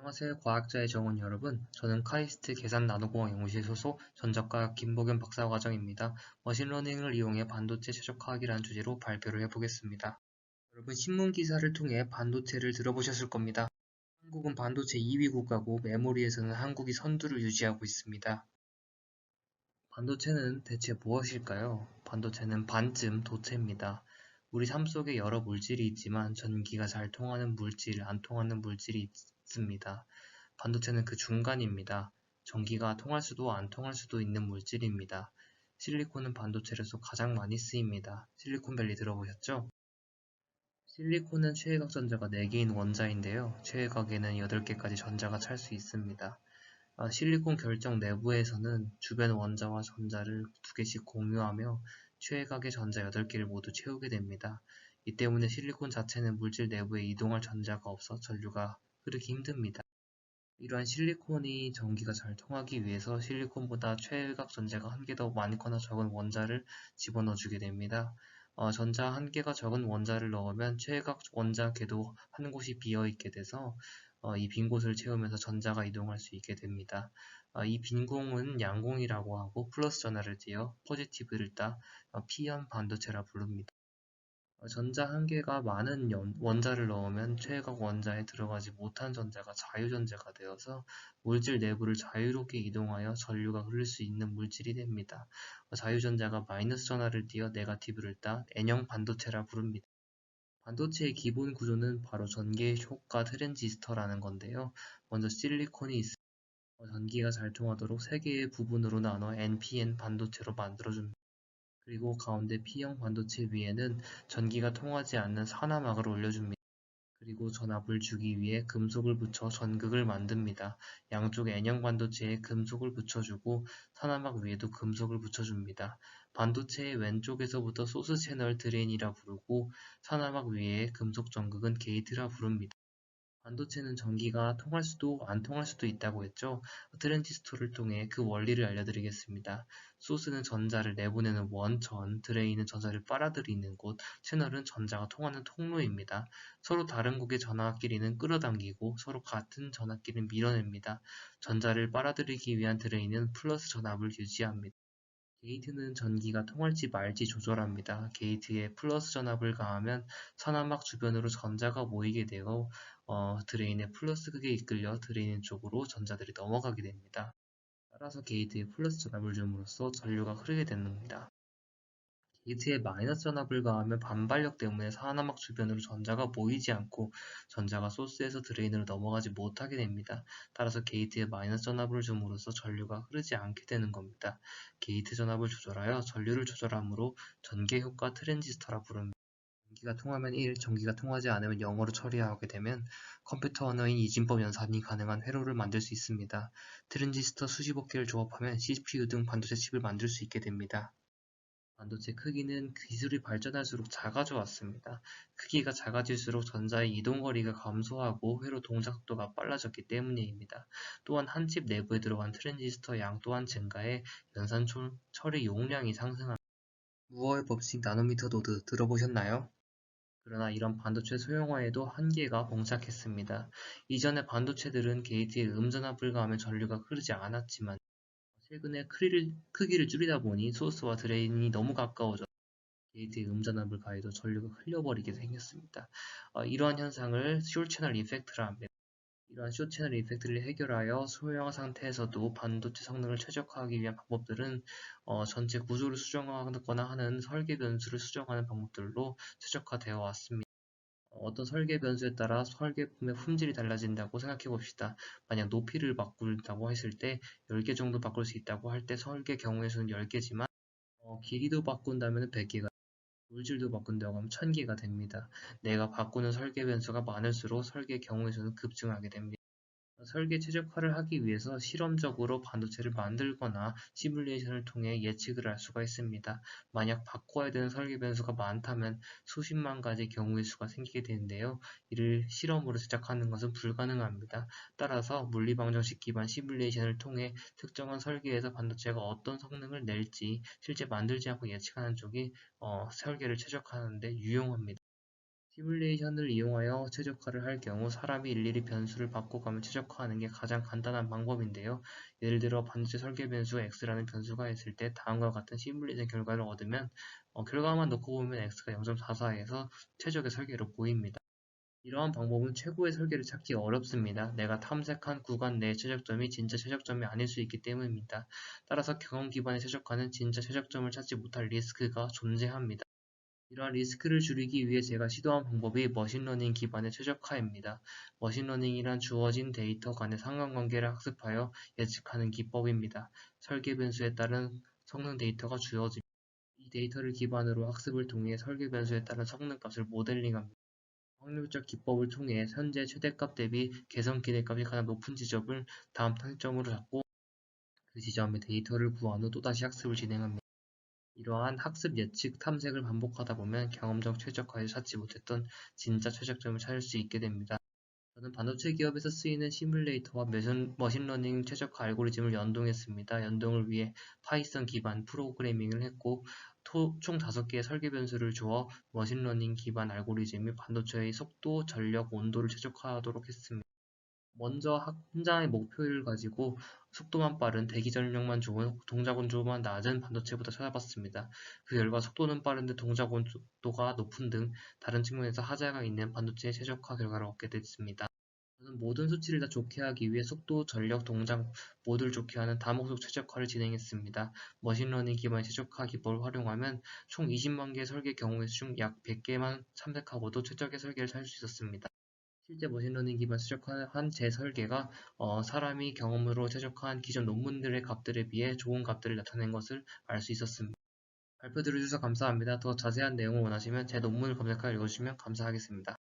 안녕하세요. 과학자의 정원 여러분. 저는 카이스트 계산 나노공학 연구실 소속 전작가 김복현 박사과정입니다. 머신러닝을 이용해 반도체 최적화하기라는 주제로 발표를 해보겠습니다. 여러분 신문 기사를 통해 반도체를 들어보셨을 겁니다. 한국은 반도체 2위 국가고 메모리에서는 한국이 선두를 유지하고 있습니다. 반도체는 대체 무엇일까요? 반도체는 반쯤 도체입니다. 우리 삶 속에 여러 물질이 있지만 전기가 잘 통하는 물질, 안 통하는 물질이 있습니다. 반도체는 그 중간입니다. 전기가 통할 수도 안 통할 수도 있는 물질입니다. 실리콘은 반도체로서 가장 많이 쓰입니다. 실리콘밸리 들어보셨죠? 실리콘은 최외각 전자가 4개인 원자인데요. 최외각에는 8개까지 전자가 찰 수 있습니다. 아, 실리콘 결정 내부에서는 주변 원자와 전자를 2개씩 공유하며 최외각의 전자 8개를 모두 채우게 됩니다. 이 때문에 실리콘 자체는 물질 내부에 이동할 전자가 없어 전류가 흐르기 힘듭니다. 이러한 실리콘이 전기가 잘 통하기 위해서 실리콘보다 최외각 전자가 한 개 더 많거나 적은 원자를 집어넣어 주게 됩니다. 어, 전자 한 개가 적은 원자를 넣으면 최외각 원자 궤도 한 곳이 비어 있게 돼서 어, 이빈 곳을 채우면서 전자가 이동할 수 있게 됩니다. 어, 이빈 공은 양공이라고 하고 플러스 전하를 띄어 포지티브를 따 어, P현 반도체라 부릅니다. 어, 전자 한 개가 많은 원자를 넣으면 최외각 원자에 들어가지 못한 전자가 자유전자가 되어서 물질 내부를 자유롭게 이동하여 전류가 흐를 수 있는 물질이 됩니다. 자유전자가 마이너스 전하를 띄어 네가티브를 따 N형 반도체라 부릅니다. 반도체의 기본 구조는 바로 전개 효과 트랜지스터라는 건데요. 먼저 실리콘이 있으면 전기가 잘 통하도록 3개의 부분으로 나눠 NPN 반도체로 만들어줍니다. 그리고 가운데 P형 반도체 위에는 전기가 통하지 않는 산화막을 올려줍니다. 그리고 전압을 주기 위해 금속을 붙여 전극을 만듭니다. 양쪽 N형 반도체에 금속을 붙여주고 산화막 위에도 금속을 붙여줍니다. 반도체의 왼쪽에서부터 소스 채널 드레인이라 부르고 산화막 위에 금속 전극은 게이트라 부릅니다. 반도체는 전기가 통할 수도 안 통할 수도 있다고 했죠. 트랜지스터를 통해 그 원리를 알려드리겠습니다. 소스는 전자를 내보내는 원천, 드레인은 전자를 빨아들이는 곳, 채널은 전자가 통하는 통로입니다. 서로 다른 곡의 전하끼리는 끌어당기고 서로 같은 전하끼리는 밀어냅니다. 전자를 빨아들이기 위한 드레인은 플러스 전압을 유지합니다. 게이트는 전기가 통할지 말지 조절합니다. 게이트에 플러스 전압을 가하면 산화막 주변으로 전자가 모이게 되고 어, 드레인의 플러스 극에 이끌려 드레인 쪽으로 전자들이 넘어가게 됩니다. 따라서 게이트에 플러스 전압을 줌으로써 전류가 흐르게 겁니다. 게이트에 마이너스 전압을 가하면 반발력 때문에 산화막 주변으로 전자가 모이지 않고 전자가 소스에서 드레인으로 넘어가지 못하게 됩니다. 따라서 게이트에 마이너스 전압을 줌으로써 전류가 흐르지 않게 되는 겁니다. 게이트 전압을 조절하여 전류를 조절함으로 전개 효과 트랜지스터라 부릅니다. 전기가 통하면 1, 전기가 통하지 않으면 0으로 처리하게 되면 컴퓨터 언어인 이진법 연산이 가능한 회로를 만들 수 있습니다. 트랜지스터 수십억 개를 조합하면 CPU 등 반도체 칩을 만들 수 있게 됩니다. 반도체 크기는 기술이 발전할수록 작아져 왔습니다. 크기가 작아질수록 전자의 이동거리가 감소하고 회로 동작 속도가 빨라졌기 때문입니다. 또한 한 칩 내부에 들어간 트랜지스터 양 또한 증가해 연산 처리 용량이 상승합니다. 무어의 법칙 나노미터 노드 들어보셨나요? 그러나 이런 반도체 소형화에도 한계가 봉착했습니다. 이전의 반도체들은 게이트에 음전압을 가하면 전류가 흐르지 않았지만 최근에 크기를, 크기를 줄이다 보니 소스와 드레인이 너무 가까워져 게이트에 음전압을 가해도 전류가 흘려버리게 생겼습니다. 어, 이러한 현상을 숄 채널 이펙트라 합니다. 이러한 숏 채널 이펙트를 해결하여 소형화 상태에서도 반도체 성능을 최적화하기 위한 방법들은 어, 전체 구조를 수정하거나 하는 설계 변수를 수정하는 방법들로 최적화되어 왔습니다. 어떤 설계 변수에 따라 설계품의 품질이 달라진다고 생각해 봅시다. 만약 높이를 바꾼다고 했을 때 10개 정도 바꿀 수 있다고 할 때 설계 경우의 수는 10개지만 어, 길이도 바꾼다면 100개가 물질도 바꾼다고 하면 1000개가 됩니다. 내가 바꾸는 설계 변수가 많을수록 설계 경우의 수는 급증하게 됩니다. 설계 최적화를 하기 위해서 실험적으로 반도체를 만들거나 시뮬레이션을 통해 예측을 할 수가 있습니다. 만약 바꿔야 되는 설계 변수가 많다면 수십만 가지 경우의 수가 생기게 되는데요. 이를 실험으로 제작하는 것은 불가능합니다. 따라서 물리방정식 기반 시뮬레이션을 통해 특정한 설계에서 반도체가 어떤 성능을 낼지 실제 만들지 않고 예측하는 쪽이 어, 설계를 최적화하는 데 유용합니다. 시뮬레이션을 이용하여 최적화를 할 경우 사람이 일일이 변수를 바꿔가며 최적화하는 게 가장 간단한 방법인데요. 예를 들어 반도체 설계 변수 x라는 변수가 있을 때 다음과 같은 시뮬레이션 결과를 얻으면 어, 결과만 놓고 보면 x가 0.44에서 최적의 설계로 보입니다. 이러한 방법은 최고의 설계를 찾기 어렵습니다. 내가 탐색한 구간 내의 최적점이 진짜 최적점이 아닐 수 있기 때문입니다. 따라서 경험 기반의 최적화는 진짜 최적점을 찾지 못할 리스크가 존재합니다. 이러한 리스크를 줄이기 위해 제가 시도한 방법이 머신러닝 기반의 최적화입니다. 머신러닝이란 주어진 데이터 간의 상관관계를 학습하여 예측하는 기법입니다. 설계 변수에 따른 성능 데이터가 주어집니다. 이 데이터를 기반으로 학습을 통해 설계 변수에 따른 성능값을 모델링합니다. 확률적 기법을 통해 현재 최대값 대비 개선 기대값이 가장 높은 지점을 다음 탕점으로 잡고 그 지점의 데이터를 구한 후 또다시 학습을 진행합니다. 이러한 학습 예측 탐색을 반복하다 보면 경험적 최적화에서 찾지 못했던 진짜 최적점을 찾을 수 있게 됩니다. 저는 반도체 기업에서 쓰이는 시뮬레이터와 머신, 머신러닝 최적화 알고리즘을 연동했습니다. 연동을 위해 파이썬 기반 프로그래밍을 했고 토, 총 5개의 설계 변수를 주어 머신러닝 기반 알고리즘이 반도체의 속도, 전력, 온도를 최적화하도록 했습니다. 먼저 현장의 목표를 가지고 속도만 빠른 대기 전력만 좋은 동작 온도만 낮은 반도체부터 찾아봤습니다. 그 결과 속도는 빠른데 동작 온도가 높은 등 다른 측면에서 하자가 있는 반도체의 최적화 결과를 얻게 됐습니다. 저는 모든 수치를 다 좋게 하기 위해 속도, 전력, 동작 모두를 좋게 하는 다목적 최적화를 진행했습니다. 머신러닝 기반의 최적화 기법을 활용하면 총 20만 개의 설계 경우의 중 약 100개만 참색하고도 최적의 설계를 찾을 수 있었습니다. 실제 머신러닝 기반 최적화한 제 설계가 어, 사람이 경험으로 최적화한 기존 논문들의 값들에 비해 좋은 값들을 나타낸 것을 알 수 있었습니다. 발표 들어주셔서 감사합니다. 더 자세한 내용을 원하시면 제 논문을 검색하여 읽어주시면 감사하겠습니다.